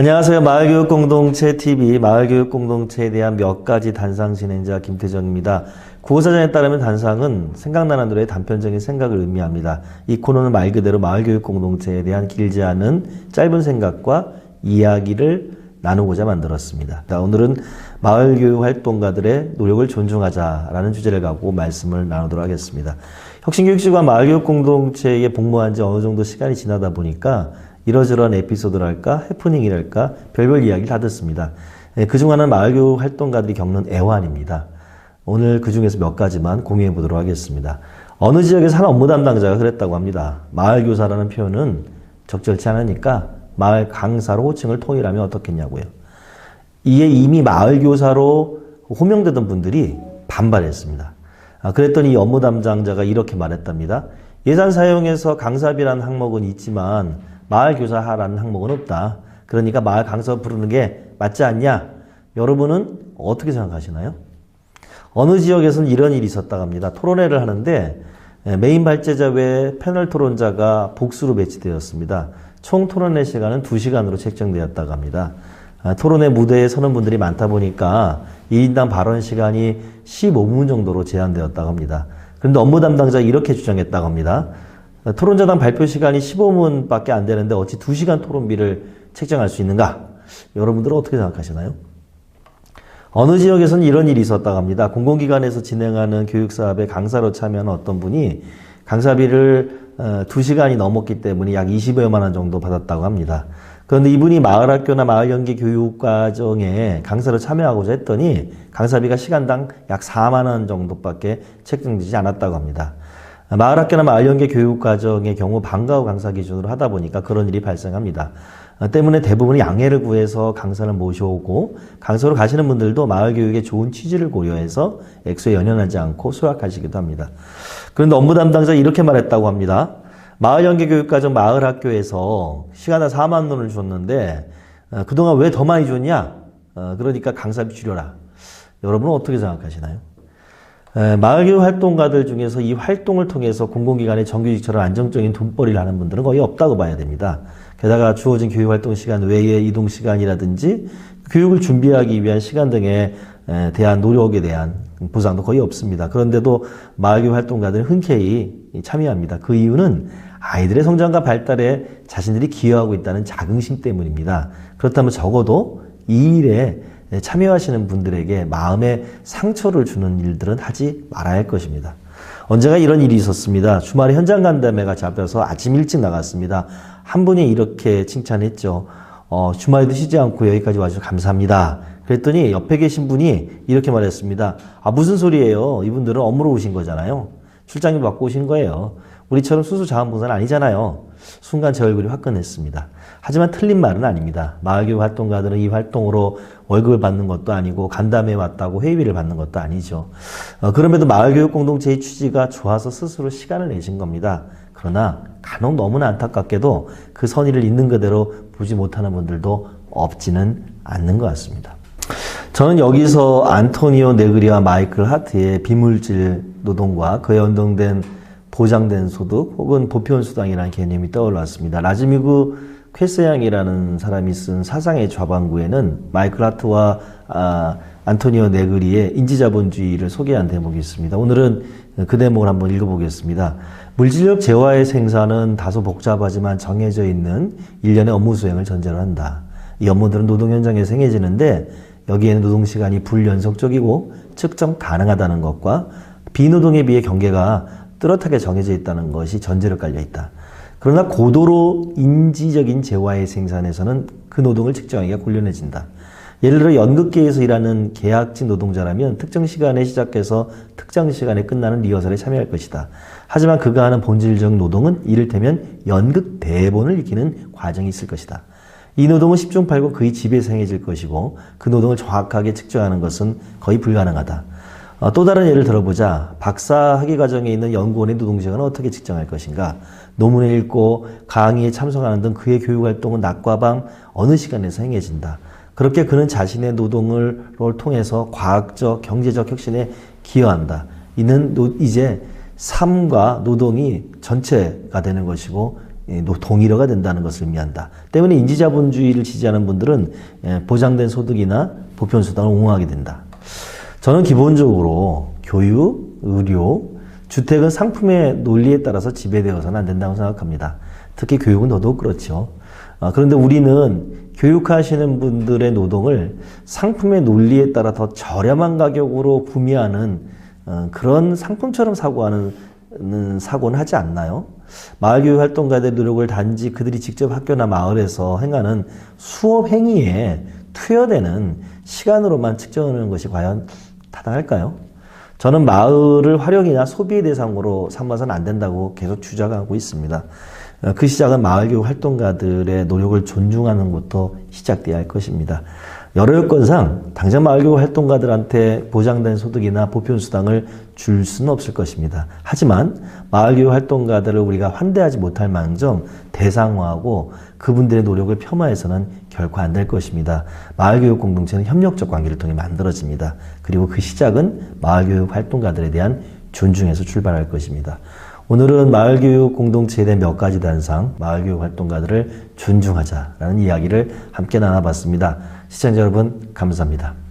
안녕하세요. 마을교육공동체 TV 마을교육공동체에 대한 몇 가지 단상 진행자 김태정입니다. 구호사전에 따르면 단상은 생각나는 노래의 단편적인 생각을 의미합니다. 이 코너는 말 그대로 마을교육공동체에 대한 길지 않은 짧은 생각과 이야기를 나누고자 만들었습니다. 자, 오늘은 마을교육 활동가들의 노력을 존중하자라는 주제를 갖고 말씀을 나누도록 하겠습니다. 혁신교육시관 마을교육 공동체에 복무한 지 어느 정도 시간이 지나다 보니까 이러저러한 에피소드랄까 해프닝이랄까 별별 이야기를 다 듣습니다. 예, 그중 하나는 마을교육 활동가들이 겪는 애환입니다. 오늘 그 중에서 몇 가지만 공유해 보도록 하겠습니다. 어느 지역에서 한 업무 담당자가 그랬다고 합니다. 마을 교사라는 표현은 적절치 않으니까 마을 강사로 호칭을 통일하면 어떻겠냐고요. 이에 이미 마을 교사로 호명되던 분들이 반발했습니다. 아, 그랬더니 이 업무 담당자가 이렇게 말했답니다. 예산 사용에서 강사비라는 항목은 있지만 마을 교사하라는 항목은 없다. 그러니까 마을 강사 부르는 게 맞지 않냐? 여러분은 어떻게 생각하시나요? 어느 지역에서는 이런 일이 있었다고 합니다. 토론회를 하는데 예, 메인 발제자 외에 패널 토론자가 복수로 배치되었습니다. 총 토론회 시간은 2시간으로 책정되었다고 합니다. 아, 토론회 무대에 서는 분들이 많다 보니까 1인당 발언 시간이 15분 정도로 제한되었다고 합니다. 그런데 업무 담당자가 이렇게 주장했다고 합니다. 토론자당 발표 시간이 15분밖에 안 되는데 어찌 2시간 토론비를 책정할 수 있는가? 여러분들은 어떻게 생각하시나요? 어느 지역에서는 이런 일이 있었다고 합니다. 공공기관에서 진행하는 교육사업에 강사로 참여한 어떤 분이 강사비를 2시간이 넘었기 때문에 약 20여만 원 정도 받았다고 합니다. 그런데 이분이 마을학교나 마을연계 교육과정에 강사로 참여하고자 했더니 강사비가 시간당 약 4만 원 정도밖에 책정되지 않았다고 합니다. 마을학교나 마을연계 교육과정의 경우 방과 후 강사 기준으로 하다 보니까 그런 일이 발생합니다. 때문에 대부분 양해를 구해서 강사를 모셔오고 강사로 가시는 분들도 마을 교육의 좋은 취지를 고려해서 액수에 연연하지 않고 수락하시기도 합니다. 그런데 업무 담당자 이렇게 말했다고 합니다. 마을 연계 교육과정 마을 학교에서 시간당 4만 원을 줬는데 어, 그동안 왜 더 많이 줬냐? 어, 그러니까 강사비 줄여라. 여러분은 어떻게 생각하시나요? 마을교육 활동가들 중에서 이 활동을 통해서 공공기관의 정규직처럼 안정적인 돈벌이를 하는 분들은 거의 없다고 봐야 됩니다. 게다가 주어진 교육 활동 시간 외의 이동 시간이라든지 교육을 준비하기 위한 시간 등에 대한 노력에 대한 보상도 거의 없습니다. 그런데도 마을교육 활동가들은 흔쾌히 참여합니다. 그 이유는 아이들의 성장과 발달에 자신들이 기여하고 있다는 자긍심 때문입니다. 그렇다면 적어도 이 일에 참여하시는 분들에게 마음에 상처를 주는 일들은 하지 말아야 할 것입니다. 언제가 이런 일이 있었습니다. 주말에 현장 간담회가 잡혀서 아침 일찍 나갔습니다. 한 분이 이렇게 칭찬했죠. 어, 주말에도 쉬지 않고 여기까지 와주셔서 감사합니다. 그랬더니 옆에 계신 분이 이렇게 말했습니다. 아, 무슨 소리예요? 이분들은 업무로 오신 거잖아요. 출장을 받고 오신 거예요. 우리처럼 수수 자원봉사는 아니잖아요. 순간 제 얼굴이 화끈했습니다. 하지만 틀린 말은 아닙니다. 마을교육 활동가들은 이 활동으로 월급을 받는 것도 아니고 간담회 왔다고 회의비를 받는 것도 아니죠. 어, 그럼에도 마을교육 공동체의 취지가 좋아서 스스로 시간을 내신 겁니다. 그러나 간혹 너무나 안타깝게도 그 선의를 있는 그대로 보지 못하는 분들도 없지는 않는 것 같습니다. 저는 여기서 안토니오 네그리와 마이클 하트의 비물질 노동과 그에 연동된 보장된 소득 혹은 보편수당이라는 개념이 떠올랐습니다. 라즈미그 쾌스양이라는 사람이 쓴 사상의 좌반구에는 마이클 하트와 아, 안토니오 네그리의 인지자본주의를 소개한 대목이 있습니다. 오늘은 그 대목을 한번 읽어보겠습니다. 물질력 재화의 생산은 다소 복잡하지만 정해져 있는 일련의 업무 수행을 전제로 한다. 이 업무들은 노동 현장에서 행해지는데 여기에는 노동 시간이 불연속적이고 측정 가능하다는 것과 비노동에 비해 경계가 뚜렷하게 정해져 있다는 것이 전제로 깔려 있다. 그러나 고도로 인지적인 재화의 생산에서는 그 노동을 측정하기가 곤란해진다. 예를 들어 연극계에서 일하는 계약직 노동자라면 특정 시간에 시작해서 특정 시간에 끝나는 리허설에 참여할 것이다. 하지만 그가 하는 본질적 노동은 이를테면 연극 대본을 익히는 과정이 있을 것이다. 이 노동은 10중 8구 그의 집에서 행해질 것이고 그 노동을 정확하게 측정하는 것은 거의 불가능하다. 어, 또 다른 예를 들어보자. 박사 학위 과정에 있는 연구원의 노동시간은 어떻게 측정할 것인가? 논문을 읽고 강의에 참석하는 등 그의 교육 활동은 낮과 밤 어느 시간에서 행해진다. 그렇게 그는 자신의 노동을 통해서 과학적, 경제적 혁신에 기여한다. 이는 이제 삶과 노동이 전체가 되는 것이고 예, 노- 동일화가 된다는 것을 의미한다. 때문에 인지자본주의를 지지하는 분들은 예, 보장된 소득이나 보편수당을 옹호하게 된다. 저는 기본적으로 교육, 의료, 주택은 상품의 논리에 따라서 지배되어서는 안 된다고 생각합니다. 특히 교육은 더더욱 그렇죠. 아, 그런데 우리는 교육하시는 분들의 노동을 상품의 논리에 따라 더 저렴한 가격으로 구매하는 어, 그런 상품처럼 사고하는 는 사고는 하지 않나요? 마을교육 활동가들의 노력을 단지 그들이 직접 학교나 마을에서 행하는 수업 행위에 투여되는 시간으로만 측정하는 것이 과연 타당할까요? 저는 마을을 활용이나 소비의 대상으로 삼아서는 안 된다고 계속 주장하고 있습니다. 어, 그 시작은 마을교육 활동가들의 노력을 존중하는 것부터 시작돼야 할 것입니다. 여러 여건상 당장 마을교육 활동가들한테 보장된 소득이나 보편수당을 줄 수는 없을 것입니다. 하지만 마을교육 활동가들을 우리가 환대하지 못할 망정 대상화하고 그분들의 노력을 폄하해서는 결코 안 될 것입니다. 마을교육 공동체는 협력적 관계를 통해 만들어집니다. 그리고 그 시작은 마을교육 활동가들에 대한 존중에서 출발할 것입니다. 오늘은 마을교육 공동체에 대한 몇 가지 단상, 마을교육 활동가들을 존중하자라는 이야기를 함께 나눠봤습니다. 시청자 여러분, 감사합니다.